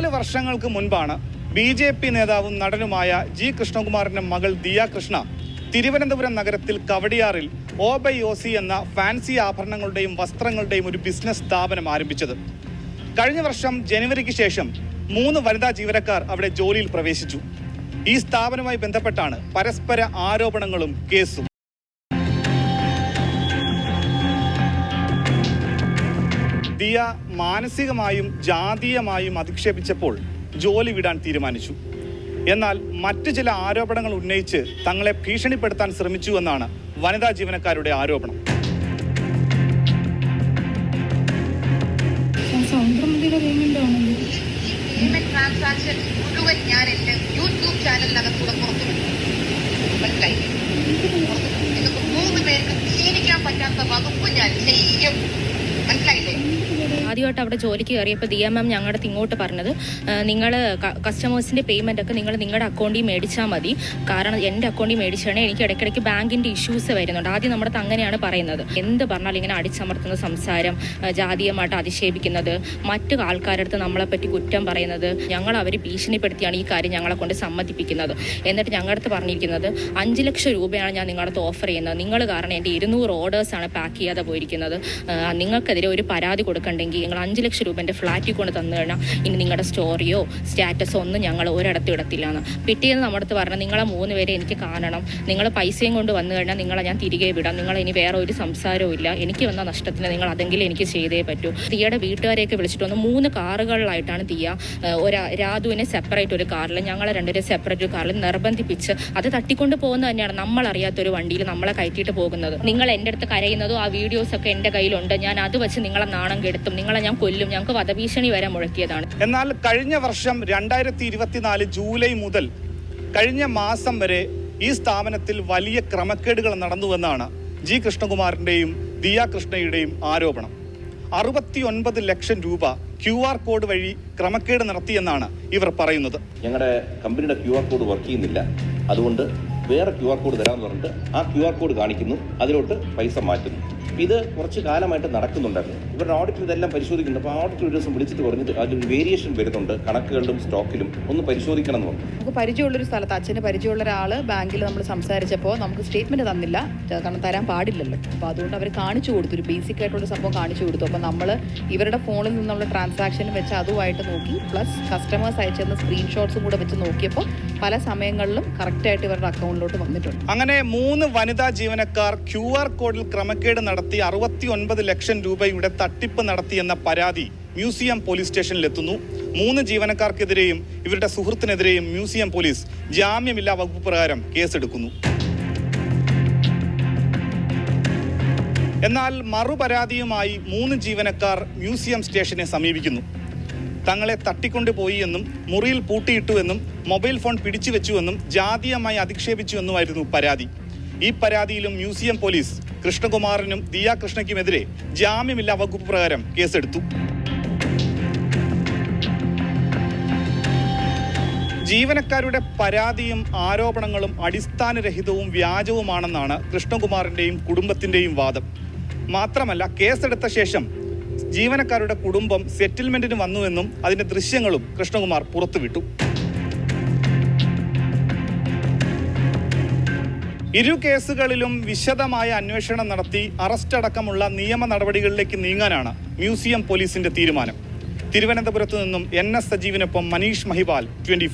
നാല് വർഷങ്ങൾക്ക് മുൻപാണ് ബി ജെ പി നേതാവും നടനുമായ ജി കൃഷ്ണകുമാറിന്റെ മകൾ ദിയ കൃഷ്ണ തിരുവനന്തപുരം നഗരത്തിൽ കവടിയാറിൽ ഓ ബൈ ഒ സി എന്ന ഫാൻസി ആഭരണങ്ങളുടെയും വസ്ത്രങ്ങളുടെയും ഒരു ബിസിനസ് സ്ഥാപനം ആരംഭിച്ചത്. കഴിഞ്ഞ വർഷം ജനുവരിക്ക് ശേഷം മൂന്ന് വനിതാ ജീവനക്കാർ അവിടെ ജോലിയിൽ പ്രവേശിച്ചു. ഈ സ്ഥാപനവുമായി ബന്ധപ്പെട്ടാണ് പരസ്പര ആരോപണങ്ങളും കേസും. ദിയ മാനസികമായും ജാതീയമായും അധിക്ഷേപിച്ചപ്പോൾ ജോലി വിടാൻ തീരുമാനിച്ചു. എന്നാൽ മറ്റു ചില ആരോപണങ്ങൾ ഉന്നയിച്ച് തങ്ങളെ ഭീഷണിപ്പെടുത്താൻ ശ്രമിച്ചു എന്നാണ് വനിതാ ജീവനക്കാരുടെ ആരോപണം. ട്രാൻസാക്ഷൻ മുഴുവൻ ഞാൻ എന്റെ യൂട്യൂബ് ചാനലിനകത്തൂടെ പുറത്തു മനസ്സിലായി മൂന്ന് പേർക്ക് ജീവിക്കാൻ പറ്റാത്ത വകുപ്പ് ഞാൻ ചെയ്യും. മനസ്സിലായില്ലേ? ആദ്യമായിട്ട് അവിടെ ജോലിക്ക് കയറിയപ്പോൾ എം എം ഞങ്ങളുടെ ഇങ്ങോട്ട് പറഞ്ഞത് നിങ്ങൾ കസ്റ്റമേഴ്സിന്റെ പേയ്മെന്റ് ഒക്കെ നിങ്ങൾ നിങ്ങളുടെ അക്കൗണ്ടിൽ മേടിച്ചാൽ മതി. കാരണം എന്റെ അക്കൗണ്ടിൽ മേടിച്ചാണെങ്കിൽ എനിക്ക് ഇടയ്ക്കിടയ്ക്ക് ബാങ്കിന്റെ ഇഷ്യൂസ് വരുന്നുണ്ട്. ആദ്യം നമ്മുടെ അങ്ങനെയാണ് പറയുന്നത്. എന്ത് പറഞ്ഞാൽ ഇങ്ങനെ അടിച്ചമർത്തുന്ന സംസാരം ജാതീയമായിട്ട് അധിക്ഷേപിക്കുന്നത് മറ്റു ആൾക്കാരുടെ അടുത്ത് നമ്മളെ പറ്റി കുറ്റം പറയുന്നത് ഞങ്ങൾ അവർ ഭീഷണിപ്പെടുത്തിയാണ് ഈ കാര്യം ഞങ്ങളെ കൊണ്ട് സമ്മതിപ്പിക്കുന്നത്. എന്നിട്ട് ഞങ്ങളുടെ അടുത്ത് പറഞ്ഞിരിക്കുന്നത് അഞ്ച് ലക്ഷം രൂപയാണ് ഞാൻ നിങ്ങളുടെ ഓഫർ ചെയ്യുന്നത്. നിങ്ങൾ കാരണം എന്റെ ഇരുന്നൂറ് ഓർഡേഴ്സാണ് പാക്ക് ചെയ്യാതെ പോയിരിക്കുന്നത്. നിങ്ങൾക്കെതിരെ ഒരു പരാതി കൊടുക്കണ്ടെങ്കിൽ നിങ്ങൾ അഞ്ച് ലക്ഷം രൂപേന്റെ ഫ്ലാറ്റിൽ കൊണ്ട് തന്നു കഴിഞ്ഞാൽ ഇനി നിങ്ങളുടെ സ്റ്റോറിയോ സ്റ്റാറ്റസോ ഒന്നും ഞങ്ങൾ ഒരിടത്തും ഇടത്തില്ല എന്ന് പിറ്റേന്ന് നമ്മുടെ അടുത്ത് പറഞ്ഞാൽ നിങ്ങളെ മൂന്ന് പേരെ എനിക്ക് കാണണം. നിങ്ങൾ പൈസയും കൊണ്ട് വന്നു കഴിഞ്ഞാൽ നിങ്ങളെ ഞാൻ തിരികെ വിടാം. നിങ്ങൾ ഇനി വേറെ ഒരു സംസാരവും ഇല്ല. എനിക്ക് വന്ന നഷ്ടത്തിന് നിങ്ങൾ അതെങ്കിലും എനിക്ക് ചെയ്തേ പറ്റൂ. തീയുടെ വീട്ടുകാരെയൊക്കെ വിളിച്ചിട്ട് വന്നു മൂന്ന് കാറുകളിലായിട്ടാണ് തീയ ഒരു രാധുവിനെ സെപ്പറേറ്റ് ഒരു കാറിൽ ഞങ്ങളെ രണ്ടുപേരെ സെപ്പറേറ്റ് ഒരു കാറിൽ നിർബന്ധിപ്പിച്ച് അത് തട്ടിക്കൊണ്ട് പോകുന്നത് തന്നെയാണ് നമ്മളറിയാത്തൊരു വണ്ടിയിൽ നമ്മളെ കയറ്റിയിട്ട് പോകുന്നത്. നിങ്ങൾ എന്റെ അടുത്ത് കരയുന്നതും ആ വീഡിയോസൊക്കെ എന്റെ കയ്യിലുണ്ട്. ഞാൻ അത് വെച്ച് നിങ്ങളെ നാണം കെടുത്തും. നിങ്ങളെ ഞാൻ കൊല്ലും. ഞങ്ങൾക്ക് വധഭീഷണി വരെ മുഴക്കിയതാണ്. എന്നാൽ കഴിഞ്ഞ വർഷം രണ്ടായിരത്തി ഇരുപത്തിനാല് ജൂലൈ മുതൽ കഴിഞ്ഞ മാസം വരെ ഈ സ്ഥാപനത്തിൽ വലിയ ക്രമക്കേടുകൾ നടന്നുവെന്നാണ് ജി കൃഷ്ണകുമാറിന്റെയും ദിയ കൃഷ്ണയുടെയും ആരോപണം. അറുപത്തി ഒൻപത് ലക്ഷം രൂപ ക്യു ആർ കോഡ് വഴി ക്രമക്കേട് നടത്തിയെന്നാണ് ഇവർ പറയുന്നത്. ഞങ്ങളുടെ കമ്പനിയുടെ ക്യു ആർ കോഡ് വർക്ക് ചെയ്യുന്നില്ല. അതുകൊണ്ട് വേറെ ക്യു ആർ കോഡ് തരാമെന്ന് പറഞ്ഞിട്ട് ആ ക്യു ആർ കോഡ് കാണിക്കുന്നു. അതിലോട്ട് പൈസ മാറ്റുന്നു. ഇത് കുറച്ച് കാലമായിട്ട് നടക്കുന്നുണ്ടായിരുന്നു. ഇവരുടെ ഓഡിറ്റർ ഇതെല്ലാം പരിശോധിക്കുന്നുണ്ട്. അപ്പോൾ ഓഡിറ്റർ ഒരു ദിവസം വിളിച്ചിട്ട് പറഞ്ഞിട്ട് അതിലൊരു വേരിയേഷൻ വരുന്നുണ്ട്. കണക്കുകളിലും സ്റ്റോക്കിലും ഒന്ന് പരിശോധിക്കണം എന്ന് പറഞ്ഞു. നമുക്ക് പരിചയമുള്ളൊരു സ്ഥലത്ത് അച്ഛന് പരിചയമുള്ള ഒരാൾ ബാങ്കിൽ നമ്മൾ സംസാരിച്ചപ്പോൾ നമുക്ക് സ്റ്റേറ്റ്മെന്റ് തന്നില്ല. കാരണം തരാൻ പാടില്ലല്ലോ. അപ്പോൾ അതുകൊണ്ട് അവർ കാണിച്ചു കൊടുത്തു. ഒരു ബേസിക് ആയിട്ടുള്ള സംഭവം കാണിച്ചു കൊടുത്തു. അപ്പോൾ നമ്മൾ ഇവരുടെ ഫോണിൽ നിന്നുള്ള ട്രാൻസാക്ഷൻ വെച്ച് അതുമായിട്ട് നോക്കി. പ്ലസ് കസ്റ്റമേഴ്സ് അയച്ചിരുന്ന സ്ക്രീൻഷോട്ട്സും കൂടെ വെച്ച് നോക്കിയപ്പോൾ പല സമയങ്ങളിലും കറക്റ്റായിട്ട് ഇവരുടെ അക്കൗണ്ടിലോട്ട് വന്നിട്ടുണ്ട്. അങ്ങനെ മൂന്ന് വനിതാ ജീവനക്കാർ ക്യു ആർ കോഡിൽ ക്രമക്കേട് നടത്തി അറുപത്തി ഒൻപത് ലക്ഷം രൂപയുടെ തട്ടിപ്പ് നടത്തിയെന്ന പരാതി മ്യൂസിയം പോലീസ് സ്റ്റേഷനിലെത്തുന്നു. മൂന്ന് ജീവനക്കാർക്കെതിരെയും ഇവരുടെ സുഹൃത്തിനെതിരെയും മ്യൂസിയം പോലീസ് ജാമ്യമില്ലാ വകുപ്പ് പ്രകാരം കേസെടുക്കുന്നു. എന്നാൽ മറുപരാതിയുമായി മൂന്ന് ജീവനക്കാർ മ്യൂസിയം സ്റ്റേഷനെ സമീപിക്കുന്നു. തങ്ങളെ തട്ടിക്കൊണ്ടുപോയി എന്നും മുറിയിൽ പൂട്ടിയിട്ടുവെന്നും മൊബൈൽ ഫോൺ പിടിച്ചു വെച്ചുവെന്നും ജാതീയമായി അധിക്ഷേപിച്ചുവെന്നുമായിരുന്നു പരാതി. ഈ പരാതിയിലും മ്യൂസിയം പോലീസ് കൃഷ്ണകുമാറിനും ദിയ കൃഷ്ണയ്ക്കുമെതിരെ ജാമ്യമില്ലാ വകുപ്പ് പ്രകാരം കേസെടുത്തു. ജീവനക്കാരുടെ പരാതിയും ആരോപണങ്ങളും അടിസ്ഥാനരഹിതവും വ്യാജവുമാണെന്നാണ് കൃഷ്ണകുമാറിന്റെയും കുടുംബത്തിന്റെയും വാദം. മാത്രമല്ല കേസെടുത്ത ശേഷം ജീവനക്കാരുടെ കുടുംബം സെറ്റിൽമെന്റിന് വന്നുവെന്നും അതിന്റെ ദൃശ്യങ്ങളും കൃഷ്ണകുമാർ പുറത്തുവിട്ടു. ഇരു കേസുകളിലും വിശദമായ അന്വേഷണം നടത്തി അറസ്റ്റ് അടക്കമുള്ള നിയമ നടപടികളിലേക്ക് നീങ്ങാനാണ് മ്യൂസിയം പോലീസിന്റെ തീരുമാനം. തിരുവനന്തപുരത്തു നിന്നും എൻ എസ് സജീവിനൊപ്പം മനീഷ് മഹിപാൽ ട്വന്റി